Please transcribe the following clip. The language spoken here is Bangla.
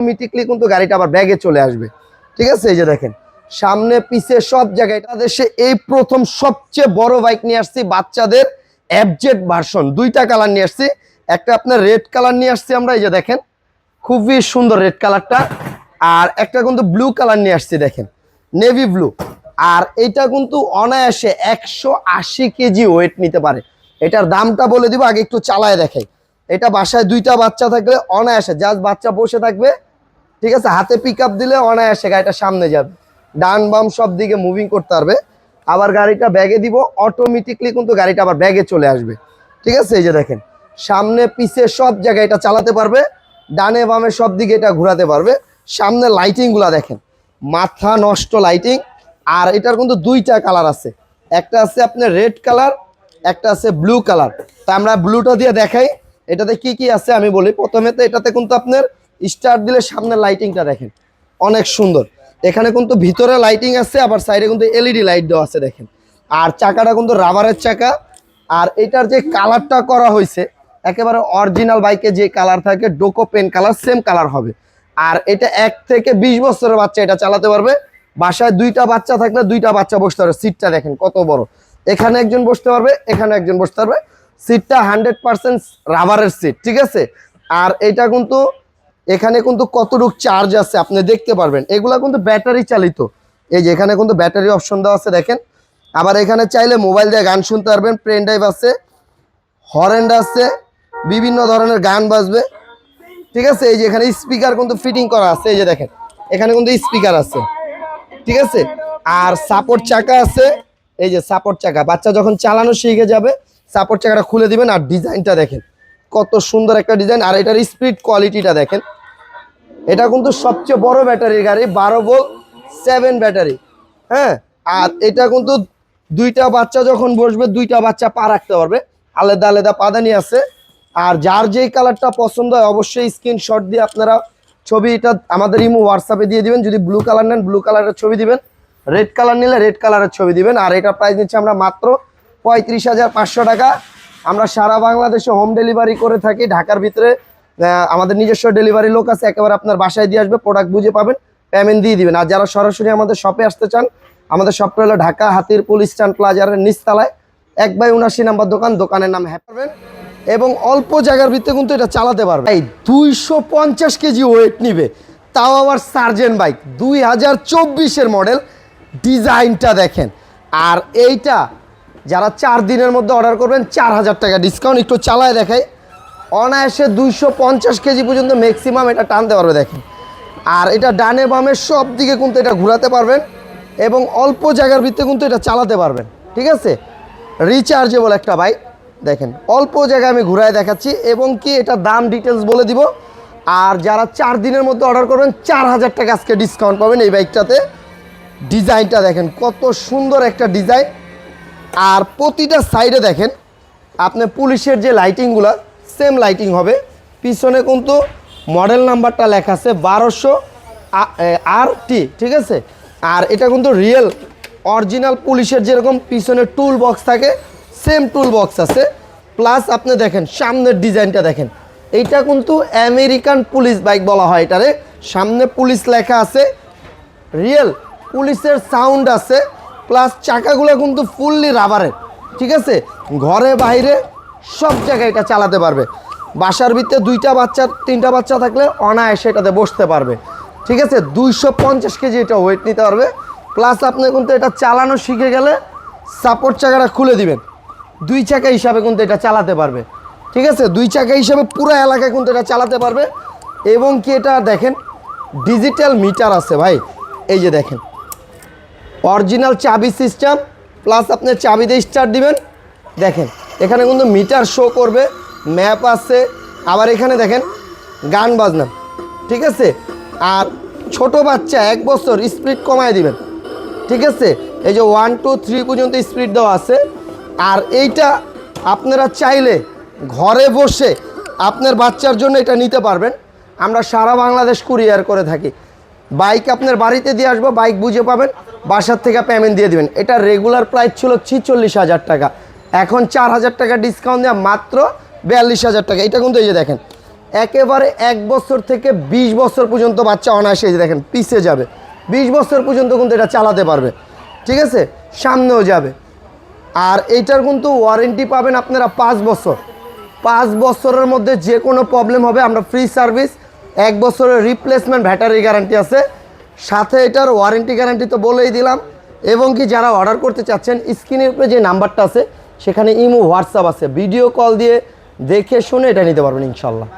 অটোমেটিকলি কিন্তু গাড়িটা আবার ব্যাগে চলে আসবে। ঠিক আছে? এই যে দেখেন, সামনে, পিছে সব জায়গায় এটা দেশে এই প্রথম সবচেয়ে বড় বাইক নিয়ে আসছি বাচ্চাদের অ্যাবজেট ভার্সন দুইটা কালার নিয়ে আসছি। একটা আপনার রেড কালার নিয়ে আসছি আমরা, এই যে দেখেন, খুবই সুন্দর রেড কালারটা আর একটা কিন্তু ব্লু কালার নিয়ে আসছি, দেখেন নেভি ব্লু আর এটা কিন্তু অনায়াসে একশো আশি কেজি ওয়েট নিতে পারে। এটার দামটা বলে দিব, আগে একটু চালায় দেখাই। এটা বাসায় দুইটা বাচ্চা থাকলে অনায়াসে জাস্ট বাচ্চা বসে থাকবে ঠিক আছে? হাতে পিক দিলে অনায়াসে গাড়িটা সামনে যাবে। ডান বাম সব দিকে মুভিং করতে পারবে। আবার গাড়িটা ব্যাগে দিব অটোমেটিকলি কিন্তু গাড়িটা আবার ব্যাগে চলে আসবে। ঠিক আছে? এই যে দেখেন, সামনে, পিছে সব জায়গায় এটা চালাতে পারবে। ডানে বামে সব দিকে এটা ঘোরাতে পারবে। সামনে লাইটিংগুলো দেখেন, মাথা নষ্ট লাইটিং আর এটার কিন্তু দুইটা কালার আছে। একটা আছে আপনার রেড কালার একটা আছে ব্লু কালার তা আমরা ব্লুটা দিয়ে দেখাই। এটাতে কি কি আছে আমি বলি। প্রথমে তো এটাতে কিন্তু আপনার স্টার্ট দিলে সামনে লাইটিংটা দেখেন। অনেক সুন্দর। এখানে কিন্তু ভিতরে লাইটিং আছে, আবার সাইডে কিন্তু এলইডি লাইট দেওয়া আছে দেখেন। আর চাকাটা কিন্তু রাবারের চাকা। আর এটার যে কালারটা করা হয়েছে, একেবারে অরিজিনাল বাইকে যে কালার থাকে ডোকো পেন কালার সেম কালার হবে। আর এটা এক থেকে বিশ বছরের বাচ্চা এটা চালাতে পারবে। বাসায় দুইটা বাচ্চা থাকলে দুইটা বাচ্চা বসতে পারবে। সিটটা দেখেন কত বড়। এখানে একজন বসতে পারবে, এখানে একজন বসতে পারবে। সিটটা হান্ড্রেড পার্সেন্ট রাবারের সিট ঠিক আছে? আর এটা কিন্তু এখানে কিন্তু কতটুক চার্জ আছে আপনি দেখতে পারবেন। এগুলা কিন্তু ব্যাটারি চালিত। এই যে এখানে কিন্তু ব্যাটারি অপশন দেওয়া আছে, দেখেন। আবার এখানে চাইলে মোবাইল দিয়ে গান শুনতে পারবেন পেন ড্রাইভ আছে হরেন্ড আছে, বিভিন্ন ধরনের গান বাজবে। ঠিক আছে? এই যে এখানে স্পিকার কিন্তু ফিটিং করা আছে, এই যে দেখেন। এখানে কিন্তু স্পিকার আছে। ঠিক আছে? আর সাপোর্ট চাকা আছে, এই যে সাপোর্ট চাকা। বাচ্চা যখন চালানো শিখে যাবে সাপোর্ট চাকাটা খুলে দিবেন। আর ডিজাইনটা দেখেন, কত সুন্দর একটা ডিজাইন আর এটার স্পিড কোয়ালিটিটা দেখেন। এটা কিন্তু সবচেয়ে বড় ব্যাটারির গাড়ি, বারো ভোল্ট সেভেন ব্যাটারি। হ্যাঁ? আর এটা কিন্তু দুইটা বাচ্চা যখন বসবে, দুইটা বাচ্চা পা রাখতে পারবে। আলাদা আলাদা পাদানি আছে। আর যার যেই কালারটা পছন্দ হয়, অবশ্যই স্ক্রিনশট দিয়ে আপনারা ছবিটা আমাদের ইমো হোয়াটসঅ্যাপে দিয়ে দিবেন। যদি ব্লু কালার নেন ব্লু কালারের ছবি দিবেন। রেড কালার নিলে রেড কালারের ছবি দিবেন। আর এটা প্রাইস নিচ্ছে আমরা মাত্র পঁয়ত্রিশ হাজার পাঁচশো টাকা। আমরা সারা বাংলাদেশে হোম ডেলিভারি করে থাকি। ঢাকার ভিতরে আমাদের নিজস্ব ডেলিভারি লোক আছে, একেবারে আপনার বাসায় দিয়ে আসবে প্রোডাক্ট বুঝে পাবেন পেমেন্ট দিয়ে দিবেন। আর যারা সরাসরি আমাদের শপে আসতে চান, আমাদের শপটা হলো ঢাকা হাতির পুলিশ স্ট্যান্ড প্লাজারের নিচতলায়, এক বাই উনাশি নাম্বার দোকান, দোকানের নাম হ্যাঁ পারবেন। এবং অল্প জায়গার ভিতরে কিন্তু এটা চালাতে পারবে এই দুইশো পঞ্চাশ কেজি ওয়েট নিবে, তাও আবার সার্জেন বাইক দুই হাজার চব্বিশের মডেল ডিজাইনটা দেখেন। আর এইটা যারা চার দিনের মধ্যে অর্ডার করবেন, চার হাজার টাকা ডিসকাউন্ট একটু চালায় দেখাই। অনায়াসে দুইশো পঞ্চাশ কেজি পর্যন্ত ম্যাক্সিমাম এটা টানতে পারবে, দেখেন। আর এটা ডানে বামে সব দিকে কিন্তু এটা ঘোরাতে পারবেন এবং অল্প জায়গার ভিতরে কিন্তু এটা চালাতে পারবেন, ঠিক আছে? রিচার্জেবল একটা বাইক দেখেন, অল্প জায়গায় আমি ঘুরায় দেখাচ্ছি এবং কি এটা দাম ডিটেলস বলে দিব। আর যারা চার দিনের মধ্যে অর্ডার করবেন, চার হাজার টাকা আজকে ডিসকাউন্ট পাবেন এই বাইকটাতে। ডিজাইনটা দেখেন, কত সুন্দর একটা ডিজাইন। আর প্রতিটা সাইডে দেখেন, আপনি পুলিশের যে লাইটিংগুলো সেম লাইটিং হবে। পিছনে কিন্তু মডেল নাম্বারটা লেখা আছে বারোশো আর টি ঠিক আছে? আর এটা কিন্তু রিয়েল, অরিজিনাল পুলিশের যেরকম পিছনে টুল বক্স থাকে সেম টুল বক্স আছে। প্লাস আপনি দেখেন, সামনের ডিজাইনটা দেখেন। এইটা কিন্তু আমেরিকান পুলিশ বাইক বলা হয় এটারে। সামনে পুলিশ লেখা আছে, রিয়েল, পুলিশের সাউন্ড আছে। প্লাস চাকাগুলো কিন্তু ফুললি রাবারের, ঠিক আছে? ঘরে বাইরে সব জায়গায় এটা চালাতে পারবে। বাসার ভিতরে দুইটা বাচ্চা, তিনটা বাচ্চা থাকলে অনায়াসে এটাতে বসতে পারবে। ঠিক আছে? দুইশো পঞ্চাশ কেজি এটা ওয়েট নিতে পারবে। প্লাস আপনি কিন্তু এটা চালানো শিখে গেলে সাপোর্ট চাকাটা খুলে দিবেন। দুই চাকা হিসাবে কিন্তু এটা চালাতে পারবে। ঠিক আছে? দুই চাকা হিসাবে পুরো এলাকায় কিন্তু এটা চালাতে পারবে। এবং কি এটা দেখেন ডিজিটাল মিটার আছে ভাই। এই যে দেখেন। অরিজিনাল চাবি সিস্টেম প্লাস আপনি চাবি দিয়ে স্টার্ট দিবেন। দেখেন। এখানে কিন্তু মিটার শো করবে ম্যাপ আছে। আবার এখানে দেখেন, গান বাজনা, ঠিক আছে? আর ছোট বাচ্চা এক বছর স্পিড কমায় দিবেন, ঠিক আছে? এই যে ওয়ান টু থ্রি পর্যন্ত স্পিড দেওয়া আছে। আর এইটা আপনারা চাইলে ঘরে বসে আপনার বাচ্চার জন্য এটা নিতে পারবেন। আমরা সারা বাংলাদেশ কুরিয়ার করে থাকি। বাইক আপনার বাড়িতে দিয়ে আসব, বাইক বুঝে পাবেন। বাসার থেকে পেমেন্ট দিয়ে দিবেন। এটা রেগুলার প্রাইস ছিল ছিচল্লিশ হাজার টাকা। এখন চার হাজার টাকা ডিসকাউন্ট দেওয়া মাত্র বিয়াল্লিশ হাজার টাকা। এটা কিন্তু এই যে দেখেন, একেবারে এক বছর থেকে ২০ বছর পর্যন্ত বাচ্চা অনায়াসে এই যে দেখেন পিছে যাবে। ২০ বছর পর্যন্ত কিন্তু এটা চালাতে পারবে। ঠিক আছে? সামনেও যাবে। আর এইটার কিন্তু ওয়ারেন্টি পাবেন আপনারা পাঁচ বছর। পাঁচ বছরের মধ্যে যে কোনো প্রবলেম হবে, আমরা ফ্রি সার্ভিস এক বছরের রিপ্লেসমেন্ট ব্যাটারি গ্যারান্টি আছে। সাথে এটার ওয়ারেন্টি গ্যারান্টি তো বলেই দিলাম। এবং কি যারা অর্ডার করতে চাচ্ছেন স্ক্রিনের উপরে যে নাম্বারটা আছে সেখানে ইমো হোয়াটসঅ্যাপ আছে। ভিডিও কল দিয়ে দেখে শুনে এটা নিতে পারবেন ইনশাল্লাহ।